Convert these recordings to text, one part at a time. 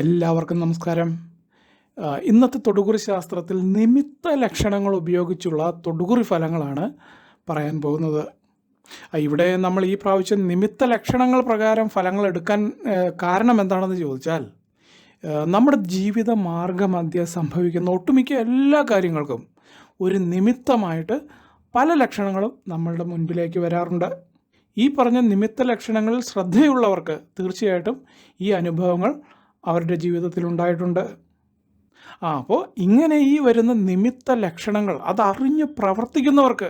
എല്ലാവർക്കും നമസ്കാരം. ഇന്നത്തെ തൊടുകുറി ശാസ്ത്രത്തിൽ നിമിത്ത ലക്ഷണങ്ങൾ ഉപയോഗിച്ചുള്ള തൊടുകുറി ഫലങ്ങളാണ് പറയാൻ പോകുന്നത്. ഇവിടെ നമ്മൾ ഈ പ്രാവശ്യം നിമിത്ത ലക്ഷണങ്ങൾ പ്രകാരം ഫലങ്ങൾ എടുക്കാൻ കാരണം എന്താണെന്ന് ചോദിച്ചാൽ നമ്മുടെ ജീവിത മാർഗമധ്യ സംഭവിക്കുന്ന ഒട്ടുമിക്ക എല്ലാ കാര്യങ്ങൾക്കും ഒരു നിമിത്തമായിട്ട് പല ലക്ഷണങ്ങളും നമ്മളുടെ മുൻപിലേക്ക് വരാറുണ്ട്. ഈ പറഞ്ഞ നിമിത്ത ലക്ഷണങ്ങളിൽ ശ്രദ്ധയുള്ളവർക്ക് തീർച്ചയായിട്ടും ഈ അനുഭവങ്ങൾ അവരുടെ ജീവിതത്തിൽ ഉണ്ടായിട്ടുണ്ട് ആ അപ്പോൾ ഇങ്ങനെ ഈ വരുന്ന നിമിത്ത ലക്ഷണങ്ങൾ അതറിഞ്ഞ് പ്രവർത്തിക്കുന്നവർക്ക്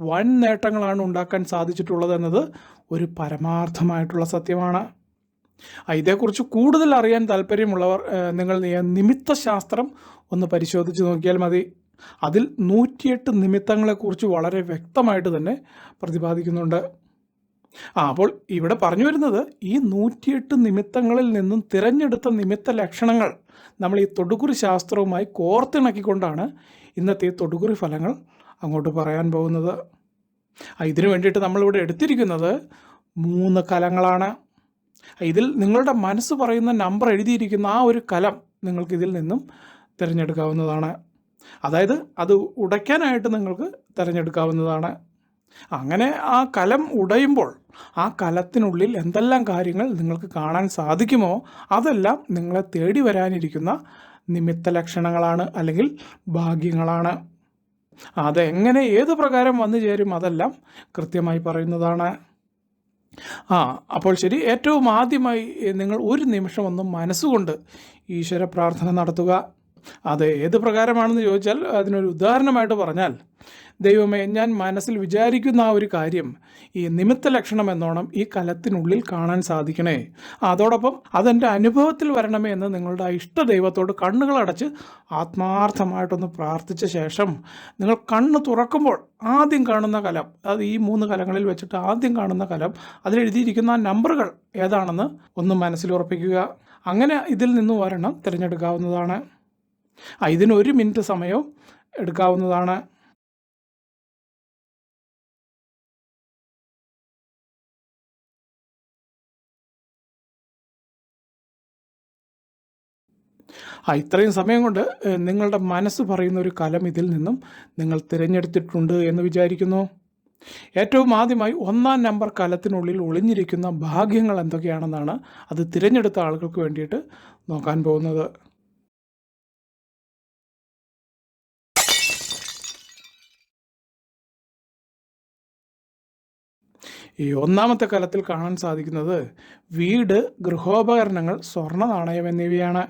വൻ നേട്ടങ്ങളാണ് ഉണ്ടാക്കാൻ സാധിച്ചിട്ടുള്ളത് എന്നത് ഒരു പരമാർത്ഥമായിട്ടുള്ള സത്യമാണ്. ഇതേക്കുറിച്ച് കൂടുതൽ അറിയാൻ താല്പര്യമുള്ളവർ നിങ്ങൾ നിമിത്ത ശാസ്ത്രം ഒന്ന് പരിശോധിച്ച് നോക്കിയാൽ മതി. അതിൽ നൂറ്റിയെട്ട് നിമിത്തങ്ങളെക്കുറിച്ച് വളരെ വ്യക്തമായിട്ട് തന്നെ പ്രതിപാദിക്കുന്നുണ്ട്. ആ അപ്പോൾ ഇവിടെ പറഞ്ഞു വരുന്നത് ഈ നൂറ്റിയെട്ട് നിമിത്തങ്ങളിൽ നിന്നും തിരഞ്ഞെടുത്ത നിമിത്ത ലക്ഷണങ്ങൾ നമ്മൾ ഈ തൊടുകുറി ശാസ്ത്രവുമായി കോർത്തിണക്കിക്കൊണ്ടാണ് ഇന്നത്തെ ഈ തൊടുകുറി ഫലങ്ങൾ അങ്ങോട്ട് പറയാൻ പോകുന്നത്. ഇതിനു വേണ്ടിയിട്ട് നമ്മളിവിടെ എടുത്തിരിക്കുന്നത് മൂന്ന് കലങ്ങളാണ്. ഇതിൽ നിങ്ങളുടെ മനസ്സ് പറയുന്ന നമ്പർ എഴുതിയിരിക്കുന്ന ആ ഒരു കലം നിങ്ങൾക്ക് ഇതിൽ നിന്നും തിരഞ്ഞെടുക്കാവുന്നതാണ്. അതായത് അത് ഉടയ്ക്കാനായിട്ട് നിങ്ങൾക്ക് തിരഞ്ഞെടുക്കാവുന്നതാണ്. അങ്ങനെ ആ കലം ഉടയുമ്പോൾ ആ കലത്തിനുള്ളിൽ എന്തെല്ലാം കാര്യങ്ങൾ നിങ്ങൾക്ക് കാണാൻ സാധിക്കുമോ അതെല്ലാം നിങ്ങളെ തേടി വരാനിരിക്കുന്ന നിമിത്ത ലക്ഷണങ്ങളാണ് അല്ലെങ്കിൽ ഭാഗ്യങ്ങളാണ്. അതെങ്ങനെ ഏത് പ്രകാരം വന്നു ചേരും അതെല്ലാം കൃത്യമായി പറയുന്നതാണ്. ആ അപ്പോൾ ശരി ഏറ്റവും ആദ്യമായി നിങ്ങൾ ഒരു നിമിഷം ഒന്ന് മനസ്സുകൊണ്ട് ഈശ്വര പ്രാർത്ഥന നടത്തുക. അത് ഏത് പ്രകാരമാണെന്ന് ചോദിച്ചാൽ അതിനൊരു ഉദാഹരണമായിട്ട് പറഞ്ഞാൽ ദൈവമേ ഞാൻ മനസ്സിൽ വിചാരിക്കുന്ന ആ ഒരു കാര്യം ഈ നിമിത്ത ലക്ഷണം എന്നോണം ഈ കലത്തിനുള്ളിൽ കാണാൻ സാധിക്കണേ. അതോടൊപ്പം അതെന്റെ അനുഭവത്തിൽ വരണമേ എന്ന് നിങ്ങളുടെ ആ ഇഷ്ട ദൈവത്തോട് കണ്ണുകളടച്ച് ആത്മാർത്ഥമായിട്ടൊന്ന് പ്രാർത്ഥിച്ച ശേഷം നിങ്ങൾ കണ്ണ് തുറക്കുമ്പോൾ ആദ്യം കാണുന്ന കലം അത് ഈ മൂന്ന് കലങ്ങളിൽ വെച്ചിട്ട് ആദ്യം കാണുന്ന കലം അതിലെഴുതിയിരിക്കുന്ന ആ നമ്പറുകൾ ഏതാണെന്ന് ഒന്ന് മനസ്സിൽ ഉറപ്പിക്കുക. അങ്ങനെ ഇതിൽ നിന്ന് വരണം തിരഞ്ഞെടുക്കാവുന്നതാണ്. ആ ഒരു മിനിറ്റ് സമയവും എടുക്കാവുന്നതാണ്. ആ ഇത്രയും സമയം കൊണ്ട് നിങ്ങളുടെ മനസ്സ് പറയുന്ന ഒരു കലം ഇതിൽ നിന്നും നിങ്ങൾ തിരഞ്ഞെടുത്തിട്ടുണ്ട് എന്ന് വിചാരിക്കുന്നു. ഏറ്റവും ആദ്യമായി ഒന്നാം നമ്പർ കലത്തിനുള്ളിൽ ഒളിഞ്ഞിരിക്കുന്ന ഭാഗ്യങ്ങൾ എന്തൊക്കെയാണെന്നാണ് അത് തിരഞ്ഞെടുത്ത ആളുകൾക്ക് വേണ്ടിയിട്ട് നോക്കാൻ പോകുന്നത്. ഈ ഒന്നാമത്തെ കലത്തിൽ കാണാൻ സാധിക്കുന്നത് വീട് ഗൃഹോപകരണങ്ങൾ സ്വർണ നാണയം എന്നിവയാണ്.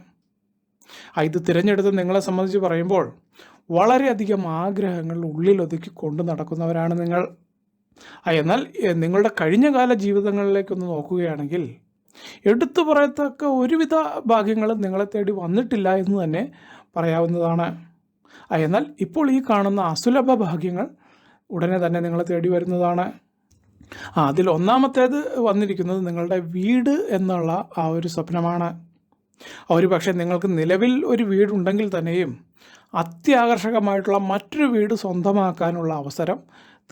ഇത് തിരഞ്ഞെടുത്ത് നിങ്ങളെ സംബന്ധിച്ച് പറയുമ്പോൾ വളരെയധികം ആഗ്രഹങ്ങൾ ഉള്ളിലൊതുക്കി കൊണ്ടു നടക്കുന്നവരാണ് നിങ്ങൾ. എന്നാൽ നിങ്ങളുടെ കഴിഞ്ഞകാല ജീവിതങ്ങളിലേക്കൊന്ന് നോക്കുകയാണെങ്കിൽ എടുത്തു പറയത്തക്ക ഒരുവിധ ഭാഗ്യങ്ങളും നിങ്ങളെ തേടി വന്നിട്ടില്ല എന്ന് തന്നെ പറയാവുന്നതാണ്. എന്നാൽ ഇപ്പോൾ ഈ കാണുന്ന അസുലഭ ഭാഗ്യങ്ങൾ ഉടനെ തന്നെ നിങ്ങളെ തേടി വരുന്നതാണ്. ആ അതിൽ ഒന്നാമത്തേത് വന്നിരിക്കുന്നത് നിങ്ങളുടെ വീട് എന്നുള്ള ആ ഒരു സ്വപ്നമാണ്. ഒരു പക്ഷേ നിങ്ങൾക്ക് നിലവിൽ ഒരു വീടുണ്ടെങ്കിൽ തന്നെയും അത്യാകർഷകമായിട്ടുള്ള മറ്റൊരു വീട് സ്വന്തമാക്കാനുള്ള അവസരം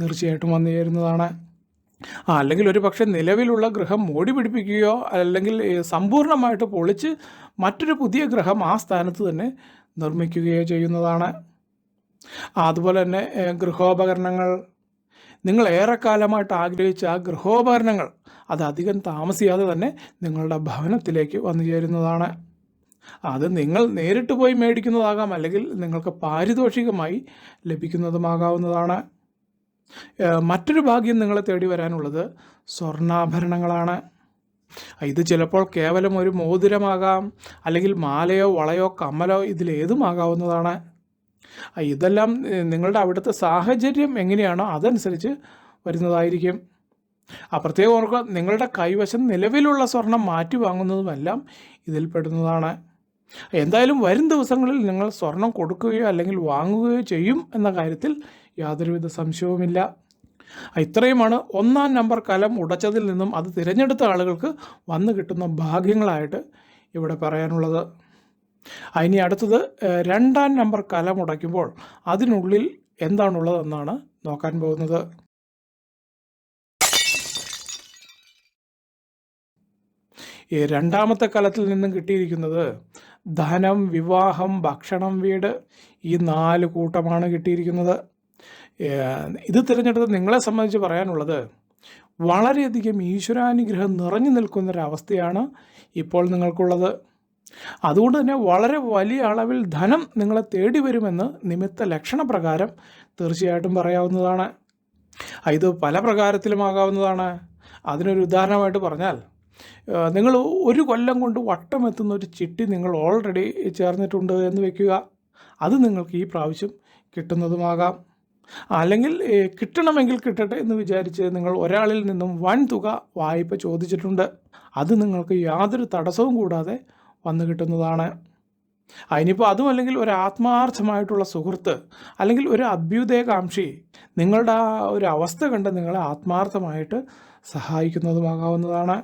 തീർച്ചയായിട്ടും വന്നു ചേരുന്നതാണ്. അല്ലെങ്കിൽ ഒരു പക്ഷേ നിലവിലുള്ള ഗൃഹം മോടി പിടിപ്പിക്കുകയോ അല്ലെങ്കിൽ സമ്പൂർണമായിട്ട് പൊളിച്ച് മറ്റൊരു പുതിയ ഗ്രഹം ആ സ്ഥാനത്ത് തന്നെ നിർമ്മിക്കുകയോ ചെയ്യുന്നതാണ്. അതുപോലെ തന്നെ ഗൃഹോപകരണങ്ങൾ നിങ്ങൾ ഏറെക്കാലമായിട്ട് ആഗ്രഹിച്ച ആ ഗൃഹോപകരണങ്ങൾ അതധികം താമസിയാതെ തന്നെ നിങ്ങളുടെ ഭവനത്തിലേക്ക് വന്നു ചേരുന്നതാണ്. അത് നിങ്ങൾ നേരിട്ട് പോയി മേടിക്കുന്നതാകാം അല്ലെങ്കിൽ നിങ്ങൾക്ക് പാരിതോഷികമായി ലഭിക്കുന്നതുമാകാവുന്നതാണ്. മറ്റൊരു ഭാഗ്യം നിങ്ങളെ തേടി വരാനുള്ളത് സ്വർണാഭരണങ്ങളാണ്. ഇത് ചിലപ്പോൾ കേവലം ഒരു മോതിരമാകാം അല്ലെങ്കിൽ മാലയോ വളയോ കമ്മലോ ഇതിലേതുമാകാവുന്നതാണ്. ഇതെല്ലാം നിങ്ങളുടെ അവിടുത്തെ സാഹചര്യം എങ്ങനെയാണോ അതനുസരിച്ച് വരുന്നതായിരിക്കും. ആ ഓർക്കുക നിങ്ങളുടെ കൈവശം നിലവിലുള്ള സ്വർണം മാറ്റി വാങ്ങുന്നതുമെല്ലാം ഇതിൽ പെടുന്നതാണ്. എന്തായാലും വരും ദിവസങ്ങളിൽ നിങ്ങൾ സ്വർണം കൊടുക്കുകയോ അല്ലെങ്കിൽ വാങ്ങുകയോ ചെയ്യും എന്ന കാര്യത്തിൽ യാതൊരുവിധ സംശയവുമില്ല. ഇത്രയുമാണ്. ഒന്നാം നമ്പർ കലം ഉടച്ചതിൽ നിന്നും അത് തിരഞ്ഞെടുത്ത ആളുകൾക്ക് വന്നു കിട്ടുന്ന ഭാഗ്യങ്ങളായിട്ട് ഇവിടെ പറയാനുള്ളത്. ഇനി അടുത്തത് രണ്ടാം നമ്പർ കല മുടക്കുമ്പോൾ അതിനുള്ളിൽ എന്താണുള്ളതെന്നാണ് നോക്കാൻ പോകുന്നത്. ഈ രണ്ടാമത്തെ കലത്തിൽ നിന്നും കിട്ടിയിരിക്കുന്നത് ധനം വിവാഹം ഭക്ഷണം വീട് ഈ നാല് കൂട്ടമാണ് കിട്ടിയിരിക്കുന്നത്. ഇത് തിരഞ്ഞെടുത്ത് നിങ്ങളെ സംബന്ധിച്ച് പറയാനുള്ളത് വളരെയധികം ഈശ്വരാനുഗ്രഹം നിറഞ്ഞു നിൽക്കുന്നൊരവസ്ഥയാണ് ഇപ്പോൾ നിങ്ങൾക്കുള്ളത്. അതുകൊണ്ട് തന്നെ വളരെ വലിയ അളവിൽ ധനം നിങ്ങളെ തേടി വരുമെന്ന് നിമിത്ത ലക്ഷണപ്രകാരം തീർച്ചയായിട്ടും പറയാവുന്നതാണ്. ഇത് പല പ്രകാരത്തിലുമാകാവുന്നതാണ് അതിനൊരു ഉദാഹരണമായിട്ട് പറഞ്ഞാൽ നിങ്ങൾ ഒരു കൊല്ലം കൊണ്ട് വട്ടം എത്തുന്ന ഒരു ചിട്ടി നിങ്ങൾ ഓൾറെഡി ചേർന്നിട്ടുണ്ട് എന്ന് വെക്കുക. അത് നിങ്ങൾക്ക് ഈ പ്രാവശ്യം കിട്ടുന്നതുമാകാം. അല്ലെങ്കിൽ കിട്ടണമെങ്കിൽ കിട്ടട്ടെ എന്ന് വിചാരിച്ച് നിങ്ങൾ ഒരാളിൽ നിന്നും വൻ തുക വായ്പ ചോദിച്ചിട്ടുണ്ട്. അത് നിങ്ങൾക്ക് യാതൊരു തടസ്സവും കൂടാതെ വന്നു കിട്ടുന്നതാണ്. അതിനിപ്പോൾ അതും അല്ലെങ്കിൽ ഒരു ആത്മാർത്ഥമായിട്ടുള്ള സുഹൃത്ത് അല്ലെങ്കിൽ ഒരു അഭ്യുദയകാംക്ഷി നിങ്ങളുടെ ആ ഒരു അവസ്ഥ കണ്ട് നിങ്ങളെ ആത്മാർത്ഥമായിട്ട് സഹായിക്കുന്നതുമാകാവുന്നതാണ്.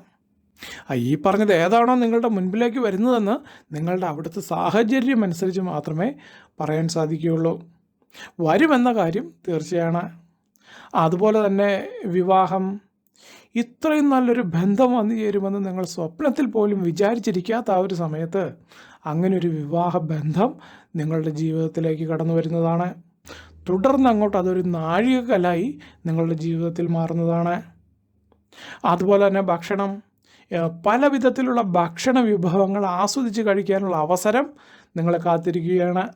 ഈ പറഞ്ഞത് ഏതാണോ നിങ്ങളുടെ മുൻപിലേക്ക് വരുന്നതെന്ന് നിങ്ങളുടെ അവിടുത്തെ സാഹചര്യം അനുസരിച്ച് മാത്രമേ പറയാൻ സാധിക്കുകയുള്ളൂ. വരുമെന്ന കാര്യം തീർച്ചയാണ്. അതുപോലെ തന്നെ വിവാഹം ഇത്രയും നല്ലൊരു ബന്ധം വന്നു ചേരുമെന്ന് നിങ്ങൾ സ്വപ്നത്തിൽ പോലും വിചാരിച്ചിരിക്കാത്ത ആ ഒരു സമയത്ത് അങ്ങനെ ഒരു വിവാഹ ബന്ധം നിങ്ങളുടെ ജീവിതത്തിലേക്ക് കടന്നു വരുന്നതാണ്. തുടർന്ന് അങ്ങോട്ട് അതൊരു നാഴികക്കലായി നിങ്ങളുടെ ജീവിതത്തിൽ മാറുന്നതാണ്. അതുപോലെ തന്നെ ഭക്ഷണം. പല വിധത്തിലുള്ള ഭക്ഷണ വിഭവങ്ങൾ ആസ്വദിച്ച് കഴിക്കാനുള്ള അവസരം നിങ്ങളെ കാത്തിരിക്കുകയാണ്.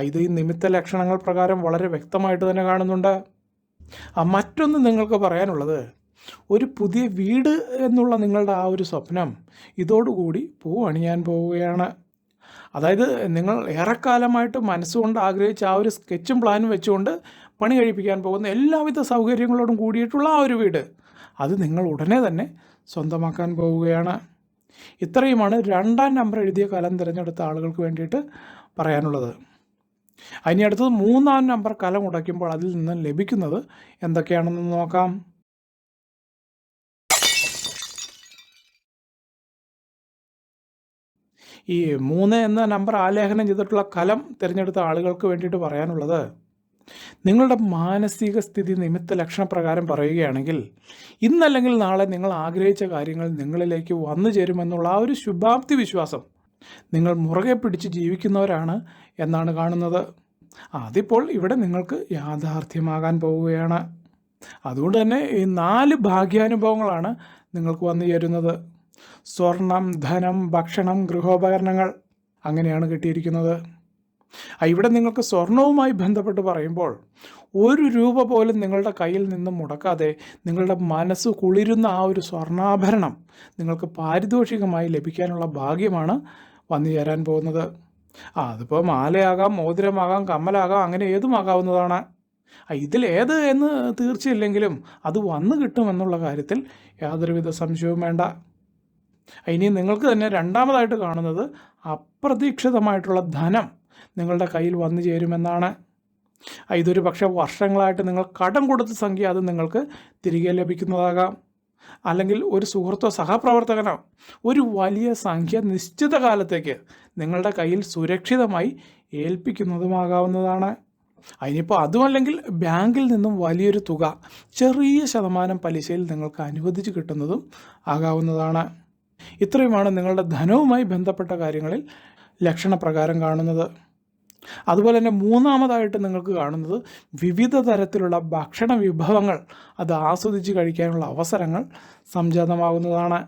ഇത് ഈ നിമിത്ത ലക്ഷണങ്ങൾ പ്രകാരം വളരെ വ്യക്തമായിട്ട് തന്നെ കാണുന്നുണ്ട്. മറ്റൊന്ന് നിങ്ങൾക്ക് പറയാനുള്ളത് ഒരു പുതിയ വീട് എന്നുള്ള നിങ്ങളുടെ ആ ഒരു സ്വപ്നം ഇതോടുകൂടി പൂ അണിയാൻ പോവുകയാണ്. അതായത് നിങ്ങൾ ഏറെക്കാലമായിട്ട് മനസ്സുകൊണ്ട് ആഗ്രഹിച്ച ആ ഒരു സ്കെച്ചും പ്ലാനും വെച്ചുകൊണ്ട് പണി കഴിപ്പിക്കാൻ പോകുന്ന എല്ലാവിധ സൗകര്യങ്ങളോടും കൂടിയിട്ടുള്ള ആ ഒരു വീട് അത് നിങ്ങൾ ഉടനെ തന്നെ സ്വന്തമാക്കാൻ പോവുകയാണ്. ഇത്രയുമാണ് രണ്ടാം നമ്പർ എഴുതിയ കലം തിരഞ്ഞെടുത്ത ആളുകൾക്ക് വേണ്ടിയിട്ട് പറയാനുള്ളത്. അതിനി അടുത്തത് മൂന്നാം നമ്പർ കലം ഉടയ്ക്കുമ്പോൾ അതിൽ നിന്ന് ലഭിക്കുന്നത് എന്തൊക്കെയാണെന്ന് നോക്കാം. ഈ മൂന്ന് എന്ന നമ്പർ ആലേഖനം ചെയ്തിട്ടുള്ള കലം തിരഞ്ഞെടുത്ത ആളുകൾക്ക് വേണ്ടിയിട്ട് പറയാനുള്ളത് നിങ്ങളുടെ മാനസിക സ്ഥിതി നിമിത്ത ലക്ഷണപ്രകാരം പറയുകയാണെങ്കിൽ ഇന്നല്ലെങ്കിൽ നാളെ നിങ്ങൾ ആഗ്രഹിച്ച കാര്യങ്ങൾ നിങ്ങളിലേക്ക് വന്നു ചേരുമെന്നുള്ള ആ ഒരു ശുഭാപ്തി വിശ്വാസം നിങ്ങൾ മുറുകെ പിടിച്ച് ജീവിക്കുന്നവരാണ് എന്നാണ് കാണുന്നത്. അതിപ്പോൾ ഇവിടെ നിങ്ങൾക്ക് യാഥാർത്ഥ്യമാകാൻ പോവുകയാണ്. അതുകൊണ്ട് തന്നെ ഈ നാല് ഭാഗ്യാനുഭവങ്ങളാണ് നിങ്ങൾക്ക് വന്നു ചേരുന്നത്. സ്വർണം ധനം ഭക്ഷണം ഗൃഹോപകരണങ്ങൾ അങ്ങനെയാണ് കിട്ടിയിരിക്കുന്നത്. ഇവിടെ നിങ്ങൾക്ക് സ്വർണവുമായി ബന്ധപ്പെട്ട് പറയുമ്പോൾ ഒരു രൂപ പോലും നിങ്ങളുടെ കയ്യിൽ നിന്നും മുടക്കാതെ നിങ്ങളുടെ മനസ്സ് കുളിരുന്ന ആ ഒരു സ്വർണാഭരണം നിങ്ങൾക്ക് പാരിതോഷികമായി ലഭിക്കാനുള്ള ഭാഗ്യമാണ് വന്നു ചേരാൻ പോകുന്നത്. ആ അതിപ്പോൾ മാലയാകാം മോതിരമാകാം കമ്മലാകാം അങ്ങനെ ഏതുമാകാവുന്നതാണ്? ഇതിലേത് എന്ന് തീർച്ചയില്ലെങ്കിലും അത് വന്നു കിട്ടുമെന്നുള്ള കാര്യത്തിൽ യാതൊരുവിധ സംശയവും വേണ്ട. ഇനി നിങ്ങൾക്ക് തന്നെ രണ്ടാമതായിട്ട് കാണുന്നത് അപ്രതീക്ഷിതമായിട്ടുള്ള ധനം നിങ്ങളുടെ കയ്യിൽ വന്നു ചേരുമെന്നാണ്. ഇതൊരു പക്ഷേ വർഷങ്ങളായിട്ട് നിങ്ങൾ കടം കൊടുത്ത സംഖ്യ അത് നിങ്ങൾക്ക് തിരികെ ലഭിക്കുന്നതാകാം. അല്ലെങ്കിൽ ഒരു സുഹൃത്തോ സഹപ്രവർത്തകനോ ഒരു വലിയ സംഖ്യ നിശ്ചിത കാലത്തേക്ക് നിങ്ങളുടെ കയ്യിൽ സുരക്ഷിതമായി ഏൽപ്പിക്കുന്നതുമാകാവുന്നതാണ്. അതിനിപ്പോൾ അതുമല്ലെങ്കിൽ ബാങ്കിൽ നിന്നും വലിയൊരു തുക ചെറിയ ശതമാനം പലിശയിൽ നിങ്ങൾക്ക് അനുവദിച്ച് കിട്ടുന്നതും ആകാവുന്നതാണ്. ഇത്രയുമാണ് നിങ്ങളുടെ ധനവുമായി ബന്ധപ്പെട്ട കാര്യങ്ങളിൽ ലക്ഷണപ്രകാരം കാണുന്നത്. അതുപോലെ തന്നെ മൂന്നാമതായിട്ട് നിങ്ങൾക്ക് കാണുന്നത് വിവിധ തരത്തിലുള്ള ഭക്ഷണ വിഭവങ്ങൾ അത് ആസ്വദിച്ച് കഴിക്കാനുള്ള അവസരങ്ങൾ സംജാതമാകുന്നതാണ്.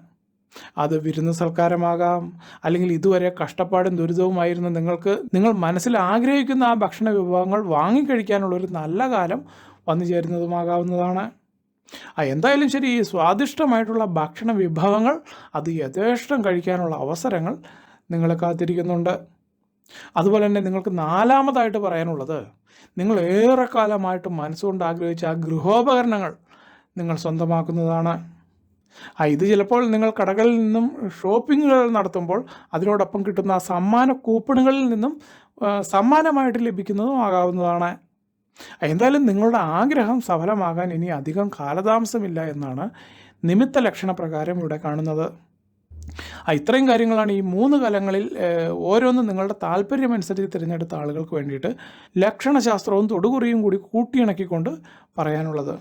അത് വിരുന്ന് സൽക്കാരമാകാം അല്ലെങ്കിൽ ഇതുവരെ കഷ്ടപ്പാടും ദുരിതവുമായിരുന്ന നിങ്ങൾക്ക് നിങ്ങൾ മനസ്സിൽ ആഗ്രഹിക്കുന്ന ആ ഭക്ഷണ വിഭവങ്ങൾ വാങ്ങിക്കഴിക്കാനുള്ള ഒരു നല്ല കാലം വന്നു ചേരുന്നതുമാകാവുന്നതാണ്. ആ എന്തായാലും ശരി ഈ സ്വാദിഷ്ടമായിട്ടുള്ള ഭക്ഷണ വിഭവങ്ങൾ അത് യഥേഷ്ടം കഴിക്കാനുള്ള അവസരങ്ങൾ നിങ്ങളെ കാത്തിരിക്കുന്നുണ്ട്. അതുപോലെ തന്നെ നിങ്ങൾക്ക് നാലാമതായിട്ട് പറയാനുള്ളത് നിങ്ങൾ ഏറെക്കാലമായിട്ട് മനസ്സുകൊണ്ട് ആഗ്രഹിച്ച ആ ഗൃഹോപകരണങ്ങൾ നിങ്ങൾ സ്വന്തമാക്കുന്നതാണ്. ആ ഇത് ചിലപ്പോൾ നിങ്ങൾ കടകളിൽ നിന്നും ഷോപ്പിങ്ങുകൾ നടത്തുമ്പോൾ അതിനോടൊപ്പം കിട്ടുന്ന ആ സമ്മാന കൂപ്പണുകളിൽ നിന്നും സമ്മാനമായിട്ട് ലഭിക്കുന്നതും ആകാവുന്നതാണ്. എന്തായാലും നിങ്ങളുടെ ആഗ്രഹം സഫലമാകാൻ ഇനി അധികം കാലതാമസമില്ല എന്നാണ് നിമിത്ത ലക്ഷണ പ്രകാരം ഇവിടെ കാണുന്നത്. ഇത്രയും കാര്യങ്ങളാണ് ഈ മൂന്ന് കലങ്ങളിൽ ഓരോന്നും നിങ്ങളുടെ താല്പര്യമനുസരിച്ച് തിരഞ്ഞെടുത്ത ആളുകൾക്ക് വേണ്ടിയിട്ട് ലക്ഷണശാസ്ത്രവും തൊടുകുറിയും കൂടി കൂട്ടിയിണക്കിക്കൊണ്ട് പറയാനുള്ളത്.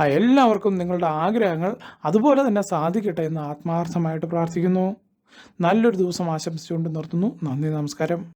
ആ എല്ലാവർക്കും നിങ്ങളുടെ ആഗ്രഹങ്ങൾ അതുപോലെ തന്നെ സാധിക്കട്ടെ എന്ന് ആത്മാർത്ഥമായിട്ട് പ്രാർത്ഥിക്കുന്നു. നല്ലൊരു ദിവസം ആശംസിച്ചുകൊണ്ട് നിർത്തുന്നു. നന്ദി നമസ്കാരം.